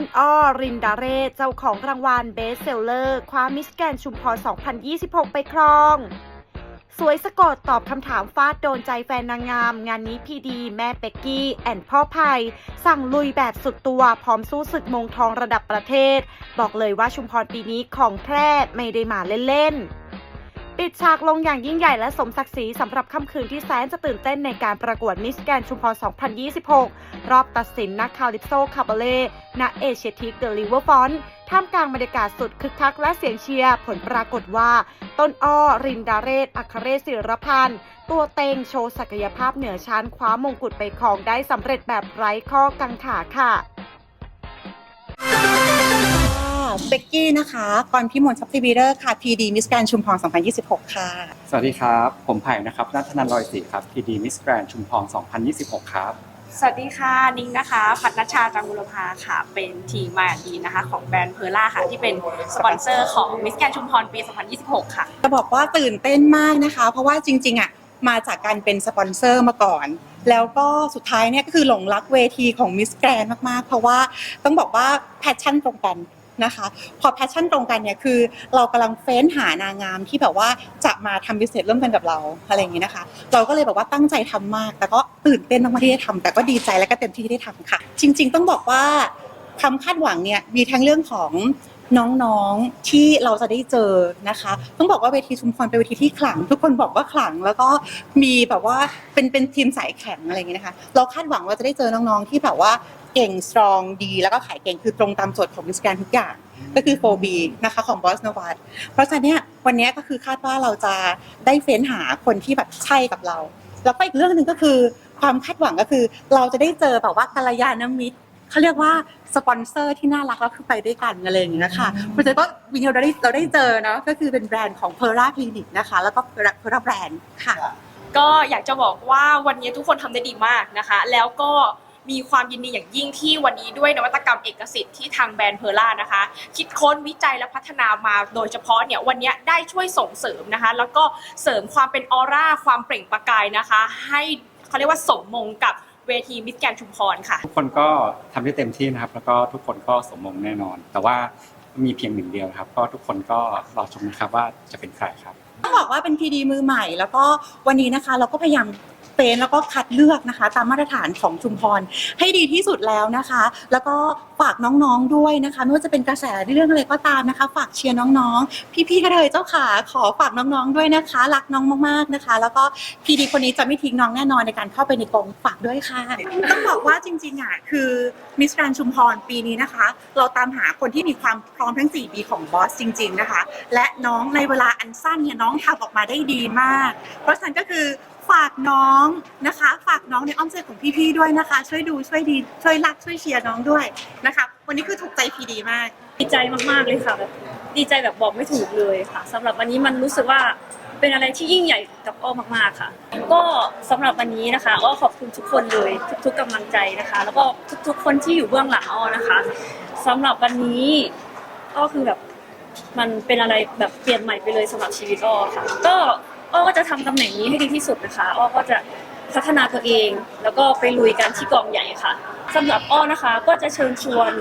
้นอ้อ รินดาเรศเจ้าของรางวัลเบสเซลเลอร์คว้ามิสแกรนชุมพร 2026 ไปครอง สวยสะกดตอบคำถามฟาดโดนใจแฟนนางงาม งานนี้พีดี แม่เป็กกี้ แอนพ่อไผ่สั่งลุยแบบสุดตัวพร้อมสู้ศึกมงทองระดับประเทศ บอกเลยว่าชุมพรปีนี้ของแพร่ไม่ได้มาเล่นๆ ปิดฉากลงอย่างยิ่งใหญ่และสมศักดิ์ศรีสำหรับค่ำคืนที่แสนจะตื่นเต้นในการประกวดมิสแกรนชุมพร 2026 รอบตัดสินนักคาลิปโซคาบาเล่ณเอเชียทิกเดอะริเวอร์ฟอนท่ามกลางบรรยากาศสุดคึกคักและเสียงเชียร์ ผลปรากฏว่า ต้นอ้อ รินดาเรศ อัครเรศศิรพันธ์ ตัวเต็งโชว์ศักยภาพเหนือชั้นคว้ามงกุฎไปครองได้สำเร็จแบบไร้ข้อกังขาค่ะ เบกกี้นะคะกรพิมลซับซิบีเดอร์ค่ะ PD Miss Grand ชุมพร 2026 ค่ะ สวัสดีครับ ผมไผ่นะครับนัทนันท์ลอยศรีครับ PD Miss Grand ชุมพร 2026 ครับ สวัสดีค่ะนิ้งนะคะ พัฒนชาจังบุรพาค่ะ เป็นทีมมาดีนะคะ ของแบรนด์เพอร์ล่าค่ะ ที่เป็นสปอนเซอร์ของมิสแกนชุมพรปี 2026 ค่ะ จะบอกว่าตื่นเต้นมากนะคะ เพราะว่าจริง ๆ อะมาจากการเป็นสปอนเซอร์มาก่อน แล้วก็สุดท้ายเนี่ยก็คือหลงรักเวทีของ Miss Grand มาก ๆ เพราะว่าต้องบอกว่าแพชชั่นตรงกัน นะคะ พอแพชชั่นตรงกันเนี่ยคือเรากำลังเฟ้นหานางงามที่แบบว่าจะมาทำบิสเนสร่วมกันกับเราอะไรอย่างนี้นะคะ เราก็เลยแบบว่าตั้งใจทำมาก แต่ก็ตื่นเต้นมากที่ได้ทำแต่ก็ดีใจและก็เต็มที่ที่ได้ทำค่ะ จริง ๆ ต้องบอกว่าควาคาดหวังเนี่ยมีทั้งเรื่องของน้องๆที่เราจะได้เจอนะคะ ต้องบอกว่าเวทีชุมพรเป็นเวทีที่ขลัง ทุกคนบอกว่าขลังแล้วก็มีแบบว่าเป็นเป็นทีมสายแข็งอะไรอย่างเงี้ยนะคะ เราคาดหวังว่าจะได้เจอน้องๆที่แบบว่า เก่งสตรองดี แล้วก็ขายเก่งคือตรงตามโจทย์ของมิสแกรนทุกอย่าง ก็คือ 4B นะคะของบอสนวัตเพราะฉะนั้นเนี่ยวันนี้ก็คือคาดว่าเราจะได้เฟ้นหาคนที่แบบใช่กับเรา แล้วก็อีกเรื่องหนึ่งก็คือ ความคาดหวังก็คือเราจะได้เจอแบบว่ากัลยาณมิตรเขาเรียกว่าสปอนเซอร์ที่น่ารักแล้วคือไปด้วยกันอะไรอย่างเงี้ยค่ะเพราะฉะนั้นก็วินเราได้เราได้เจอเนาะก็คือเป็นแบรนด์ของ p e r a Clinic นะคะ แล้วก็ p e r a Brand ค่ะ ก็อยากจะบอกว่าวันนี้ทุกคนทำได้ดีมากนะคะ แล้วก็ มีความยินดีอย่างยิ่งที่วันนี้ด้วยนวัตกรรมเอกสิทธิ์ที่ทางแบรนด์เพอร์ล่านะคะ คิดค้นวิจัยและพัฒนามาโดยเฉพาะเนี่ยวันนี้ได้ช่วยส่งเสริมนะคะ แล้วก็เสริมความเป็นออร่าความเปล่งประกายนะคะ ให้เขาเรียกว่าสมมงกับเวทีมิสแกนชุมพรค่ะ ทุกคนก็ทำได้เต็มที่นะครับ แล้วก็ทุกคนก็สมมงแน่นอน แต่ว่ามีเพียงหนึ่งเดียวนะครับ ก็ทุกคนก็รอชมนะครับว่าจะเป็นใครครับต้องบอกว่าเป็น PD มือใหม่ แล้วก็วันนี้นะคะเราก็พยายาม เฟ้นแล้วก็คัดเลือกนะคะ ตามมาตรฐานของชุมพรให้ดีที่สุดแล้วนะคะ แล้วก็ฝากน้องๆด้วยนะคะไม่ว่าจะเป็นกระแสเรื่องอะไรก็ตามนะคะ ฝากเชียร์น้องๆ พี่ๆกระเทยเจ้าขาขอฝากน้องๆด้วยนะคะ รักน้องมากๆนะคะ แล้วก็ PD คนนี้จะไม่ทิ้งน้องแน่นอนในการเข้าไปในกองฝากด้วยค่ะต้องบอกว่าจริงๆอะคือมิส r รนชุมพรปีนี้นะคะ เราตามหาคนที่มีความพร้อมทั้ง 4 ปีของบอสจริง ๆนะคะ และน้องในเวลาอันสั้นเนี่ยน้องทำออกมาได้ดีมาก เพราะฉะนั้นก็คือ ฝากน้องนะคะ ฝากน้องในอ้อมใจของพี่ๆด้วยนะคะ ช่วยดูช่วยดีช่วยรักช่วยเชียร์น้องด้วยนะคะ วันนี้คือถูกใจพีดีมาก ดีใจมากๆเลยค่ะแบบดีใจแบบบอกไม่ถูกเลยค่ะสำหรับวันนี้มันรู้สึกว่าเป็นอะไรที่ยิ่งใหญ่กับอ้อมากๆค่ะ ก็สำหรับวันนี้นะคะอ้อขอบคุณทุกคนเลยทุกๆกำลังใจนะคะ แล้วก็ทุกๆคนที่อยู่เบื้องหลังอ้อนะคะสำหรับวันนี้อ้อคือแบบมันเป็นอะไรแบบเปลี่ยนใหม่ไปเลยสำหรับชีวิตอ้อค่ะ ก็ อ้อก็จะทำตำแหน่งนี้ให้ดีที่สุดนะคะอ้อก็จะพัฒนาตัวเอง แล้วก็ไปลุยกันที่กองใหญ่ค่ะสำหรับอ้อนะคะก็จะเชิญชวน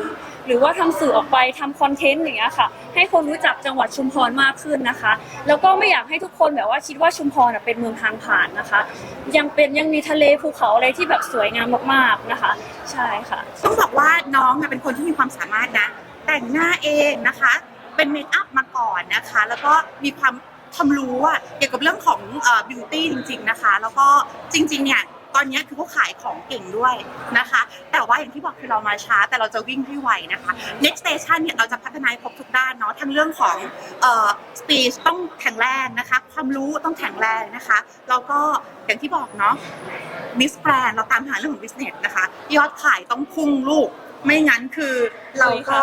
หรือว่าทำสื่อออกไปทำคอนเทนต์อย่างเงี้ยค่ะ ให้คนรู้จักจังหวัดชุมพรมากขึ้นนะคะ แล้วก็ไม่อยากให้ทุกคนแบบว่าคิดว่าชุมพรน่ะเป็นเมืองทางผ่านนะคะ ยังเป็นยังมีทะเลภูเขาอะไรที่แบบสวยงามมากๆนะคะ ใช่ค่ะ ต้องบอกว่าน้องอะเป็นคนที่มีความสามารถนะ แต่งหน้าเองนะคะ เป็นเมคอัพมาก่อนนะคะ แล้วก็มีความ ความรู้อะเกี่ยวกับเรื่องของเอ่อบิวตี้จริง ๆนะคะ แล้วก็จริง ๆ เนี่ยตอนนี้คือเขาขายของเก่งด้วยนะคะ แต่ว่าอย่างที่บอกคือเรามาช้า แต่เราจะวิ่งให้ไวนะคะ next station เนี่ยเราจะพัฒนาให้ครบทุกด้านเนาะทั้งเรื่องของเอ่อ speech ต้องแข็งแรงนะคะ ความรู้ต้องแข็งแรงนะคะแล้วก็อย่างที่บอกเนาะมิสแกรนเราตามหาเรื่องของ business นะคะ ยอดขายต้องพุ่งลูกไม่งั้นคือเราก็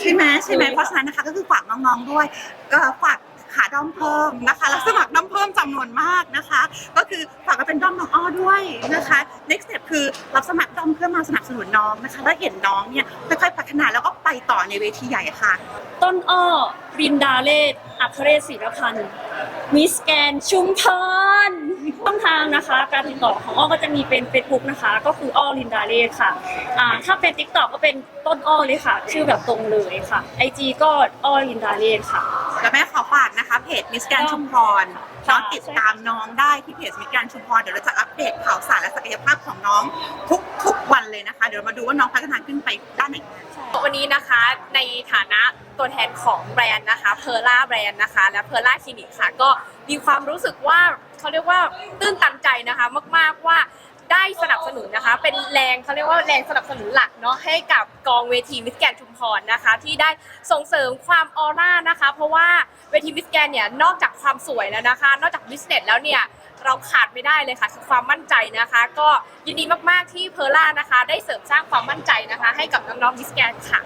ใช่ไหมใช่ไหมใช่ค่ะเพราะฉะนั้นนะคะก็คือฝากน้องๆด้วยเอ่อฝากหาด้อมเพิ่มนะคะแล้วสมัครด้อมเพิ่มจำนวนมากนะคะ ก็คือฝากกันเป็นด้อมน้องอ้อด้วยนะคะ next step คือรับสมัครด้อมเพื่อมาสนับสนุนน้องนะคะแล้วเห็นน้องเนี่ยค่อยๆพัฒนาแล้วก็ไปต่อในเวทีใหญ่ค่ะ ต้นอ้อรินดาเลศอัครเรศศิรพันธ์มิสแกนชุมพรช่องทางนะคะ การติดต่อของอ้อก็จะมีเป็น Facebook นะคะ ก็คืออ้อลินดาเลค่ะอ่าถ้าเป็น TikTok ก็เป็นต้นอ้อเลยค่ะ ชื่อแบบตรงเลยค่ะ IG ก็อ้อลินดาเลค่ะ แล้วแม่ขอฝากนะคะเพจมิสแกนชุมพรน้องติดตามน้องได้ที่เพจมิสแกนชุมพรเดี๋ยวเราจะอัปเดตข่าวสารและศักยภาพของน้องทุกทุกวันเลยนะคะ เดี๋ยวมาดูว่าน้องพัฒนาขึ้นไปด้านไหนวันนี้นะคะในฐานะตัวแทนของแบรนด์นะคะเพอร์ล่าแบรนด์นะคะ และเพอร์ล่าคลินิกค่ะก็มีความรู้สึกว่าเขาเรียกว่าตื้นตันใจนะคะมาก ๆว่า ได้สนับสนุนนะคะ เป็นแรงเขาเรียกว่าแรงสนับสนุนหลักเนาะให้กับกองเวทีมิสแกนชุมพรนะคะ ที่ได้ส่งเสริมความออร่านะคะ เพราะว่าเวทีมิสแกนเนี่ยนอกจากความสวยแล้วนะคะ นอกจากบิสเนสแล้วเนี่ยเราขาดไม่ได้เลยค่ะคือความมั่นใจนะคะ ก็ยินดีมากๆที่เพอร์ล่านะคะ ได้เสริมสร้างความมั่นใจนะคะ ให้กับน้องๆมิสแกนค่ะ